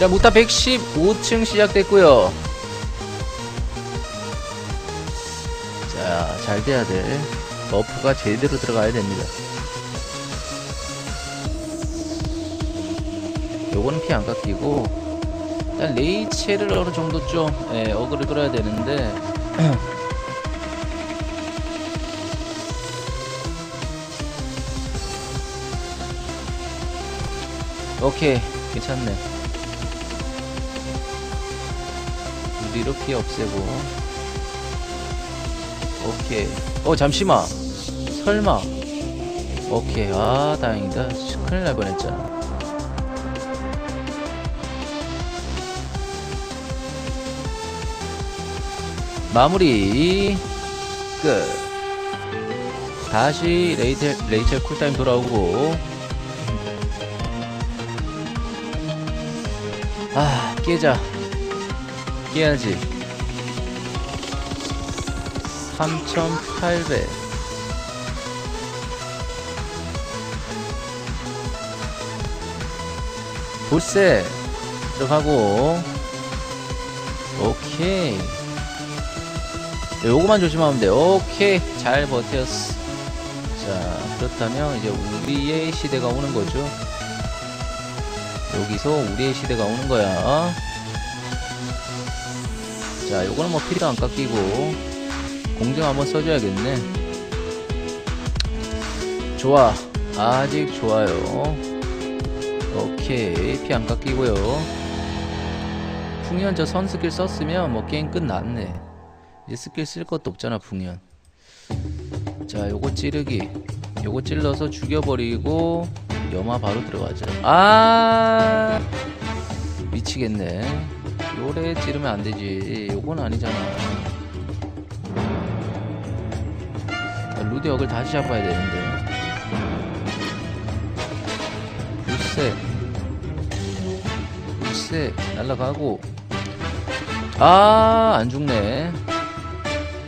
자 무타 115층 시작됐고요. 자 잘 돼야 돼. 버프가 제대로 들어가야 됩니다. 요거는 피 안 깎이고 일단 레이첼을 어느 정도 좀 예, 어그를 끌어야 되는데. 오케이 괜찮네 피해 없애고. 오케이. 어 잠시만. 설마. 오케이. 아 다행이다. 큰일 날 뻔했잖아. 마무리. 끝. 다시 레이첼, 레이첼 쿨타임 돌아오고. 아 깨자 깨야지. 3800 돌세 들어가고. 오케이. 네, 요거만 조심하면 돼. 오케이. 잘 버텼어 자 그렇다면 이제 우리의 시대가 오는 거죠. 여기서 우리의 시대가 오는 거야 자 요거는 뭐 필요 안 깎이고 공정 한번 써줘야겠네. 좋아. 아직 좋아요. 오케이. 피 안 깎이고요. 풍년 저 선 스킬 썼으면 뭐 게임 끝났네. 이제 스킬 쓸 것도 없잖아 풍년 자 요거 찌르기. 요거 찔러서 죽여버리고 염화 바로 들어가자. 아! 미치겠네 요래 찌르면 안 되지. 요건 아니잖아. 루디 역을 다시 잡아야 되는데. 글쎄. 글쎄 날라가고. 아 안 죽네.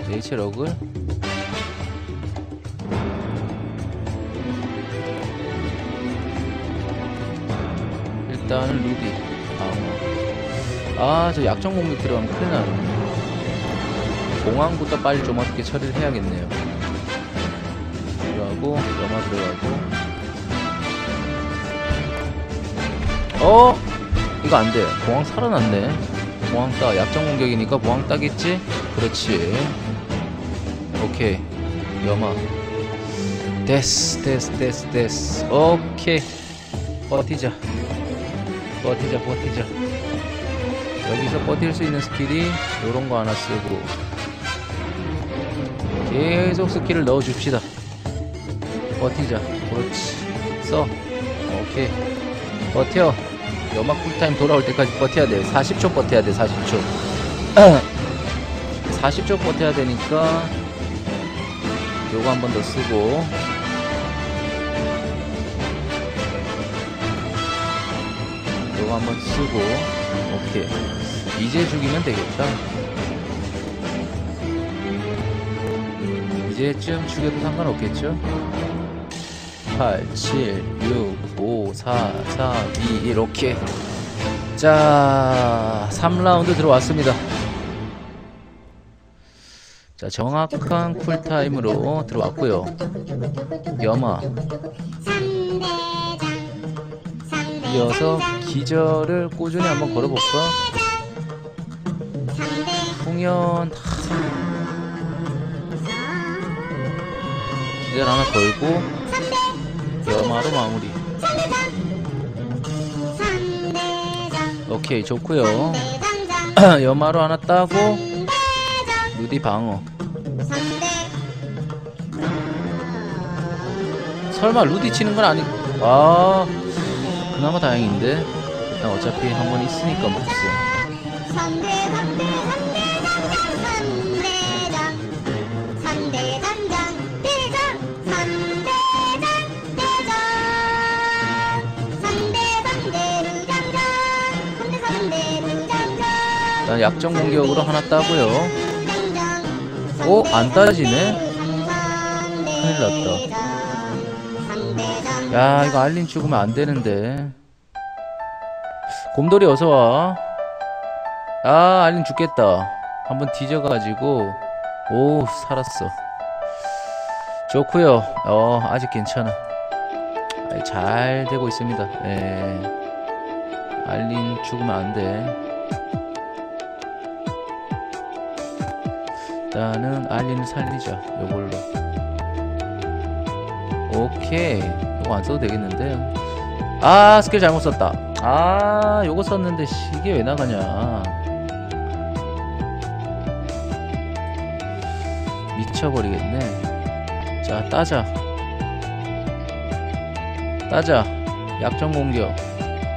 레이첼 억을. 일단은 루디. 방어 아 저 약점 공격 들어가면 큰일 나네. 공항부터 빨리 좀 어떻게 처리를 해야겠네요. 들어가고 염화 들어가고. 어? 이거 안 돼. 공항 살아났네. 공항 따 약점 공격이니까 공항 따겠지? 그렇지. 오케이. 염화. 데스 데스 데스 데스 오케이. 버티자. 버티자 버티자 여기서 버틸 수 있는 스킬이 요런 거 하나 쓰고 계속 스킬을 넣어 줍시다. 버티자. 그렇지. 써. 오케이. 버텨. 연막 쿨타임 돌아올 때까지 버텨야 돼. 40초 버텨야 돼 40초. 40초 버텨야 되니까 요거 한 번 더 쓰고. 요거 한 번 쓰고. 오케이 이제 죽이면 되겠다. 이제쯤 죽여도 상관없겠죠? 8 7 6 5 4 4 2 1 오케이 자 3라운드 들어왔습니다. 자 정확한 쿨타임으로 들어왔고요. 염화. 이어서 기절을 꾸준히 한번 걸어볼까 풍연 기절 하나 걸고 염화로 마무리. 오케이 좋고요. 염화로 하나 따고 루디 방어. 설마 루디 치는 건 아니 아 그나마 다행인데. 어차피 한 번 있으니까 먹었어 일 약점 공격으로 하나 따고요. 오? 안 따지네? 큰일 났다. 야 이거 알린 죽으면 안 되는데. 곰돌이 어서와. 아 알린 죽겠다. 한번 뒤져가지고. 오 살았어. 좋구요. 어 아직 괜찮아. 잘 되고 있습니다. 예. 알린 죽으면 안돼 일단은 알린을 살리자. 요걸로. 오케이. 요거 안 써도 되겠는데. 아 스킬 잘못 썼다. 아 요거 썼는데 씨, 이게 왜 나가냐. 미쳐버리겠네. 자 따자. 따자. 약점 공격.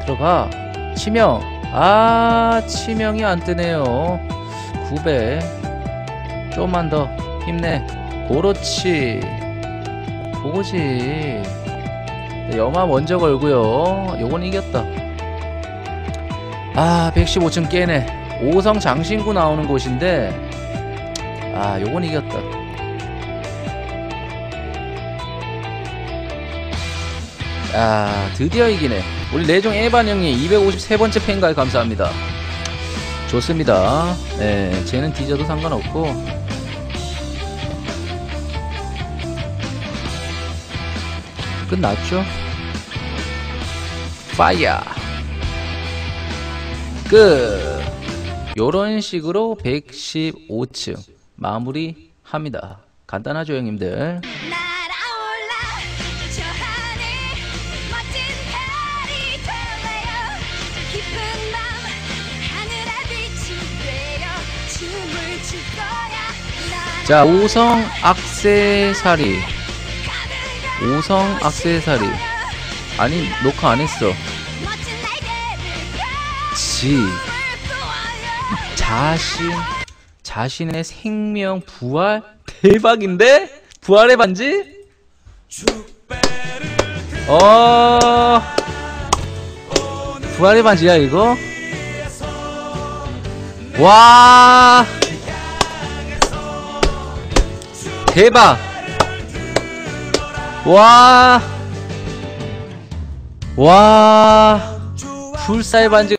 들어가. 치명. 아 치명이 안 뜨네요. 9배 좀만 더 힘내. 그렇지. 그거지. 네, 염화 먼저 걸고요. 요건 이겼다. 아 115층 깨네. 5성 장신구 나오는 곳인데 아 요건 이겼다. 아 드디어 이기네. 우리 내종 에반 형님 253번째 팬가에 감사합니다 좋습니다. 네 쟤는 뒤져도 상관없고. 끝났죠? 파이어. 끝. 요런 식으로 115층 마무리합니다. 간단하죠 형님들 자 5성 악세사리. 5성 악세사리. 아니 녹화 안 했어. 지. 자신. 자신의 생명 부활? 대박인데? 부활의 반지? 어. 부활의 반지야 이거? 와 대박. 와. 와. 불사의 반지